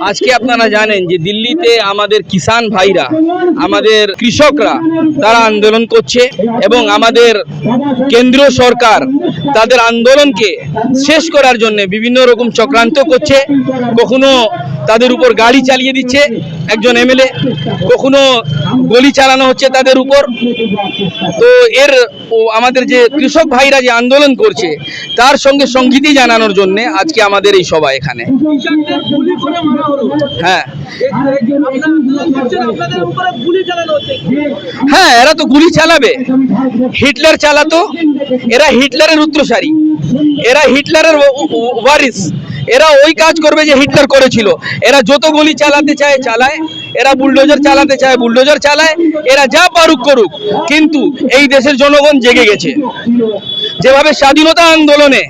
আজকে আপনারা জানেন যে দিল্লিতে আমাদের কিষান ভাইরা, আমাদের কৃষকরা তারা আন্দোলন করছে এবং আমাদের কেন্দ্রীয় সরকার তাদের আন্দোলনকে শেষ করার জন্য বিভিন্ন রকম চক্রান্ত করছে। কখনো তাদের উপর গাড়ি চালিয়ে দিচ্ছে একজন এমএলএ, কখনো গলি চালানো হচ্ছে তাদের উপর। তো এর আমাদের যে কৃষক ভাইরা যে আন্দোলন করছে, তার সঙ্গে সংগীতি জানানোর জন্য আজকে আমাদের এই সভা এখানে। হ্যাঁ। হ্যাঁ এরা তো গুলি চালাবে। হিটলার চালাতো। এরা হিটলারের উত্তরসারী। এরা হিটলারের ওয়ারিস। এরা ওই কাজ করবে যে হিটলার করেছিল। এরা যত গুলি চালাতে চায়, চালায়। এরা বুলডোজার চালাতে চায়, বুলডোজার চালায়। এরা যা পারুক করুক। কিন্তু এই দেশের জনগণ জেগে গেছে। যেভাবে স্বাধীনতা আন্দোলনে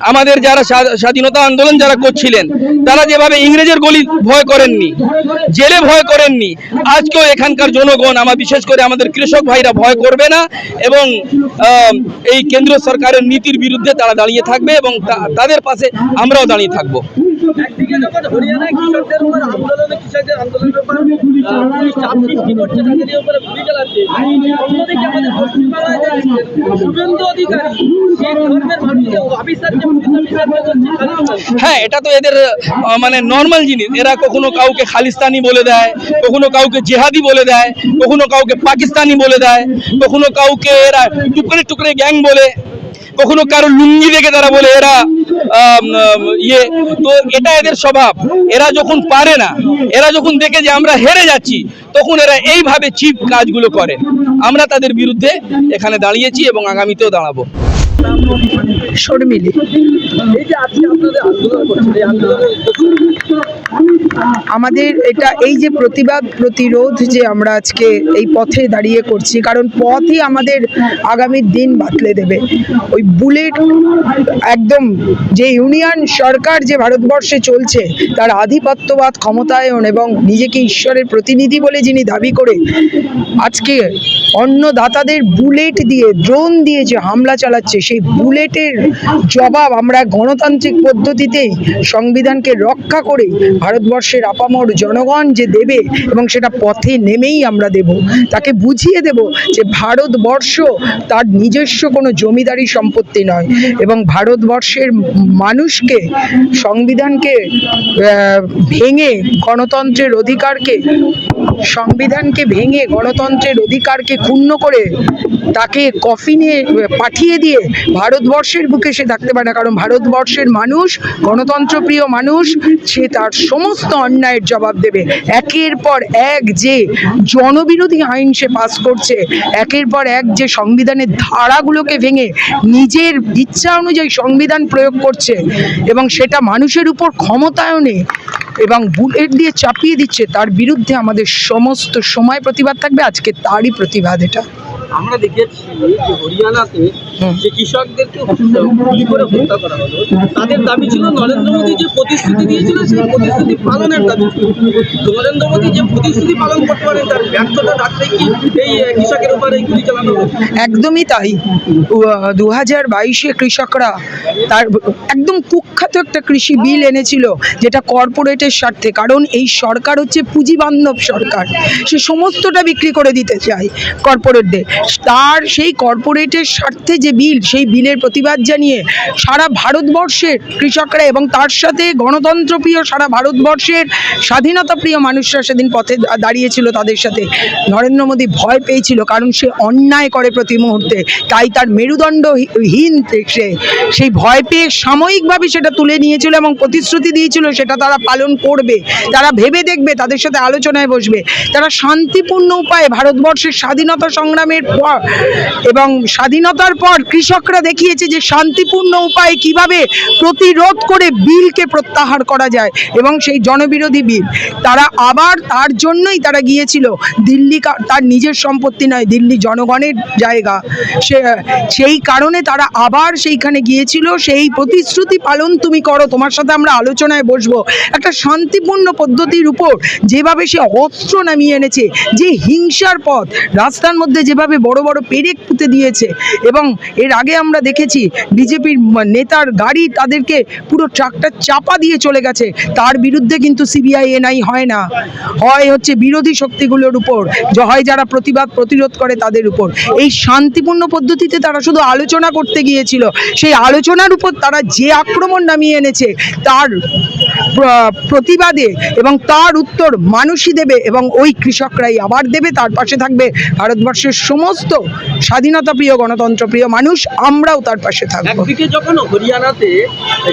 আমাদের যারা স্বা- স্বাধীনতা আন্দোলন যারা করছিলেন, তারা যেভাবে ইংরেজের গলি ভয় করেননি, জেলে ভয় করেননি, আজকেও এখানকার জনগণ, আমার বিশেষ করে আমাদের কৃষক ভাইরা ভয় করবে না এবং এই কেন্দ্র সরকারের নীতির বিরুদ্ধে তারা দাঁড়িয়ে থাকবে এবং তাদের পাশে আমরাও দাঁড়িয়ে থাকব। শুভেন্দু অধিকারী, সেই ধর্মের হ্যাঁ এটা তো এদের মানে নর্মাল জিনিস। এরা কখনো কাউকে খালিস্তানি বলে দেয়, কখনো কাউকে জেহাদি বলে দেয়, কখনো কাউকে পাকিস্তানি বলে দেয়, কখনো কাউকে এরা টুকরে টুকরে গ্যাং বলে, কখনো কারও লুঙ্গি দেখে তারা বলে এরা ইয়ে। তো এটা এদের স্বভাব। এরা যখন পারে না, এরা যখন দেখে যে আমরা হেরে যাচ্ছি, তখন এরা এইভাবে চিপ কাজগুলো করে। আমরা তাদের বিরুদ্ধে এখানে দাঁড়িয়েছি এবং আগামীতেও দাঁড়াবো। শর্মিলি এই যে আজকে আপনাদের আন্দোলন করছেন এই আন্দোলনের আমাদের এটা এই যে প্রতিবাদ প্রতিরোধ যে আমরা আজকে এই পথে দাঁড়িয়ে করছি, কারণ পথই আমাদের আগামী দিন বাতলে দেবে। ওই বুলেট একদম যে ইউনিয়ন সরকার যে ভারতবর্ষে চলছে, তার আধিপত্যবাদ ক্ষমতায়ন এবং নিজেকে ঈশ্বরের প্রতিনিধি বলে যিনি দাবি করে, আজকে অন্নদাতাদের বুলেট দিয়ে, ড্রোন দিয়ে যে হামলা চালাচ্ছে, সেই বুলেটের জবাব আমরা গণতান্ত্রিক পদ্ধতিতেই, সংবিধানকে রক্ষা করে ভারতবর্ষের আপামর জনগণ যে দেবে এবং সেটা পথে নেমেই আমরা দেব। তাকে বুঝিয়ে দেব যে ভারতবর্ষ তার নিজস্ব কোনো জমিদারি সম্পত্তি নয় এবং ভারতবর্ষের মানুষকে, সংবিধানকে ভেঙে গণতন্ত্রের অধিকারকে, সংবিধানকে ভেঙে গণতন্ত্রের অধিকারকে ক্ষুণ্ণ করে তাকে কফিনে পাঠিয়ে দিয়ে ভারতবর্ষের বুকে সে থাকতে পারে না। কারণ ভারতবর্ষের মানুষ, গণতন্ত্রপ্রিয় মানুষ, সে তার সমস্ত অন্যায়ের জবাব দেবে। একের পর এক যে জনবিরোধী আইন সে পাস করছে, একের পর এক যে সংবিধানের ধারাগুলোকে ভেঙে নিজের ইচ্ছা অনুযায়ী সংবিধান প্রয়োগ করছে এবং সেটা মানুষের উপর ক্ষমতায়নে এবং বুলেট দিয়ে চাপিয়ে দিচ্ছে, তার বিরুদ্ধে আমাদের সমস্ত সময় প্রতিবাদ থাকবে। আজকে তারই প্রতিবাদ এটা। আমরা দেখেছি যে হরিয়ানাতে যে কৃষকদেরকে গুলি করে হত্যা করা হলো তাদের দাবি ছিল নরেন্দ্র মোদী যে প্রতিশ্রুতি দিয়েছিল সেই প্রতিশ্রুতি পালনের দাবি ছিল। নরেন্দ্র মোদী যে প্রতিশ্রুতি পালন করতে পারেন তার ব্যর্থতা রাখতে কি এই কৃষকের উপর এই গুলি চালানো একদমই তাই। দু হাজার বাইশে কৃষকরা তার একদম কুখ্যাত একটা কৃষি বিল এনেছিল যেটা কর্পোরেটের স্বার্থে। কারণ এই সরকার হচ্ছে পুঁজিবান্ধব সরকার। সে সমস্তটা বিক্রি করে দিতে চায় কর্পোরেটদের। তার সেই কর্পোরেটের স্বার্থে যে বিল, সেই বিলের প্রতিবাদ জানিয়ে সারা ভারতবর্ষের কৃষকরা এবং তার সাথে গণতন্ত্রপ্রিয় সারা ভারতবর্ষের স্বাধীনতাপ্রিয় মানুষরা সেদিন পথে দাঁড়িয়েছিল তাদের সাথে। নরেন্দ্র মোদী ভয় পেয়েছিল কারণ সে অন্যায় করে প্রতি মুহূর্তে। তাই তার মেরুদণ্ড মেরুদণ্ডহীন সে, সেই ভয় পেয়ে সাময়িকভাবে সেটা তুলে নিয়েছিল এবং প্রতিশ্রুতি দিয়েছিল সেটা তারা পালন করবে। তারা ভেবে দেখবে, তাদের সাথে আলোচনায় বসবে। তারা শান্তিপূর্ণ উপায়ে ভারতবর্ষের স্বাধীনতা সংগ্রামের এবং স্বাধীনতার পর কৃষকরা দেখিয়েছে যে শান্তিপূর্ণ উপায়ে কীভাবে প্রতিরোধ করে বিলকে প্রত্যাহার করা যায় এবং সেই জনবিরোধী বিল। তারা আবার তার জন্যই তারা গিয়েছিল। দিল্লি তার নিজের সম্পত্তি নয়, দিল্লি জনগণের জায়গা। সে, সেই কারণে তারা আবার সেইখানে গিয়েছিল। সেই প্রতিশ্রুতি পালন তুমি করো, তোমার সাথে আমরা আলোচনায় বসবো। একটা শান্তিপূর্ণ পদ্ধতির উপর যেভাবে সে অস্ত্র নামিয়ে এনেছে, যে হিংসার পথ, রাস্তার মধ্যে যেভাবে বড় বড় পেরেক পুঁতে দিয়েছে। এবং এর আগে আমরা দেখেছি বিজেপির নেতার গাড়ি তাদেরকে পুরো ট্রাকটা চাপা দিয়ে চলে গেছে। তার বিরুদ্ধে কিন্তু সিবিআই এনআই হয় না। হয় হচ্ছে বিরোধী শক্তিগুলোর উপর। হয় যারা প্রতিবাদ, প্রতিরোধ করে তাদের উপর। এই শান্তিপূর্ণ পদ্ধতিতে তারা শুধু আলোচনা করতে গিয়েছিল। সেই আলোচনার উপর তারা যে আক্রমণ নামিয়ে এনেছে, তার প্রতিবাদে এবং তার উত্তর মানুষই দেবে এবং ওই কৃষকরাই আবার দেবে, তার পাশে থাকবে ভারতবর্ষের সমস্ত স্বাধীনতাপ্রিয় গণতন্ত্রপ্রিয় মানুষ আমরাও তার পাশে থাকব। একদিকে যখন হরিয়ানাতে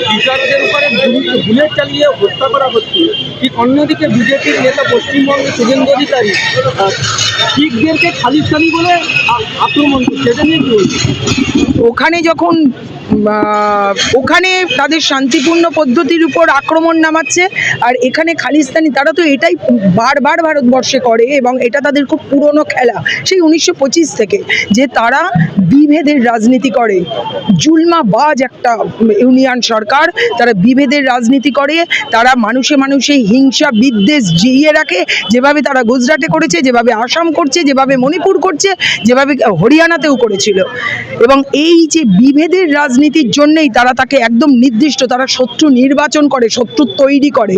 কৃষকদের উপরে বুলেট চালিয়ে হত্যা করা হচ্ছে ঠিক অন্যদিকে বিজেপির নেতা পশ্চিমবঙ্গে শুভেন্দু অধিকারী শিখদেরকে খালিস্তানি বলে আক্রমণ করছে। এটা নিয়ে কি ওখানে যখন ওখানে তাদের শান্তিপূর্ণ পদ্ধতির উপর আক্রমণ নামাচ্ছে, আর এখানে খালিস্তানি, তারা তো এটাই বারবার ভারতবর্ষে করে এবং এটা তাদের খুব পুরনো খেলা। সেই উনিশশো পঁচিশ থেকে যে তারা বিভেদের রাজনীতি করে। জুলমা বাজ একটা ইউনিয়ন সরকার, তারা বিভেদের রাজনীতি করে, তারা মানুষে মানুষে হিংসা, বিদ্বেষ জিইয়ে রাখে। যেভাবে তারা গুজরাটে করেছে, যেভাবে আসাম করছে, যেভাবে মণিপুর করছে, যেভাবে হরিয়ানাতেও করেছিল। এবং এই যে বিভেদের রাজনীতির জন্যেই তারা তাকে একদম নির্দিষ্ট, তারা শত্রু নির্বাচন করে, শত্রু তৈরি করে।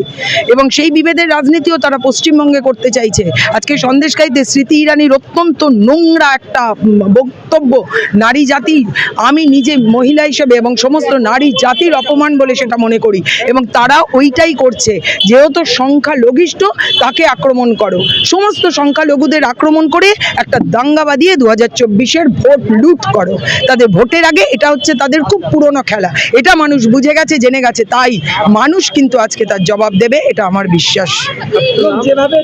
এবং সেই বিভেদের রাজনীতিও তারা পশ্চিমবঙ্গে করতে চাইছে। আজকে সন্দেশকারীতে স্মৃতি ইরানির অত্যন্ত নোংরা একটা বক্তব্য, নারী জাতির, আমি নিজে মহিলা হিসেবে এবং সমস্ত নারী জাতির অপমান বলে সেটা মনে করি। এবং তারা ওইটাই করছে। যেহেতু সংখ্যালঘিষ্ঠ, তাকে আক্রমণ করো। সমস্ত সংখ্যালঘুদের আক্রমণ করে একটা দাঙ্গা বাঁধিয়ে দু হাজার চব্বিশের ভোট লুট করো। তাদের ভোটের আগে এটা হচ্ছে তাদের খুব পুরনো খেলা। এটা মানুষ বুঝে গেছে জেনে গেছে। তাই মানুষ কিন্তু আজকে তার জবাব দেবে এটা আমার বিশ্বাস। যেভাবে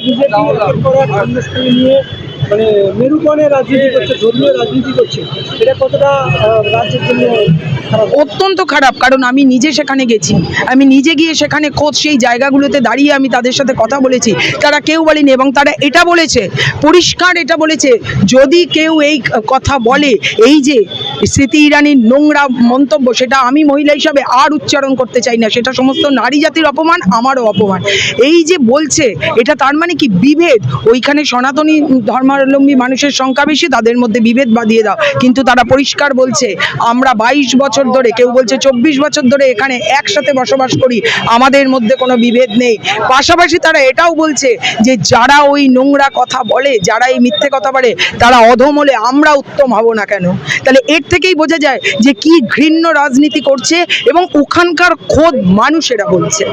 নিয়ে মানে মেরুকরণের রাজনীতি করছে ধর্মীয় রাজনীতি করছে এটা কতটা রাজ্যের জন্য অত্যন্ত খারাপ কারণ আমি নিজে সেখানে গেছি। আমি নিজে গিয়ে সেখানে খোঁজ সেই জায়গাগুলোতে দাঁড়িয়ে আমি তাদের সাথে কথা বলেছি। তারা কেউ বলেনি এবং তারা এটা বলেছে পরিষ্কার এটা বলেছে। যদি কেউ এই কথা বলে এই যে স্মৃতি ইরানির নোংরা মন্তব্য, সেটা আমি মহিলা হিসাবে আর উচ্চারণ করতে চাই না। সেটা সমস্ত নারী জাতির অপমান, আমারও অপমান। এই যে বলছে, এটা তার মানে কি বিভেদ? ওইখানে সনাতনী ধর্মাবলম্বী মানুষের সংখ্যা বেশি, তাদের মধ্যে বিভেদ বাঁধিয়ে দাও। কিন্তু তারা পরিষ্কার বলছে, আমরা বাইশ বছর ধরে, কেউ বলছে চব্বিশ বছর ধরে এখানে একসাথে বসবাস করি, আমাদের মধ্যে কোনো বিভেদ নেই। পাশাপাশি তারা এটাও বলছে যে, যারা ওই নোংরা কথা বলে, যারা এই মিথ্যে কথা বলে, তারা অধম হলে আমরা উত্তম হব না কেন? তাহলে এর থেকেই বোঝা যায় যে কি ঘৃণ্য রাজনীতি করছে এবং ওখানকার খোদ মানুষেরা বলছে।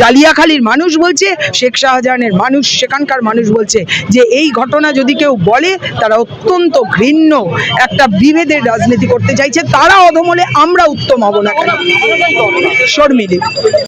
জালিয়াখালীর মানুষ বলছে, শেখ শাহজাহানের মানুষ, সেখানকার মানুষ বলছে যে এই ঘটনা যদি কেউ বলে, তারা অত্যন্ত ঘৃণ্য একটা বিভেদের রাজনীতি করতে চাইছে। তারা অধমলে আমরা উত্তম হব না শর্মিলি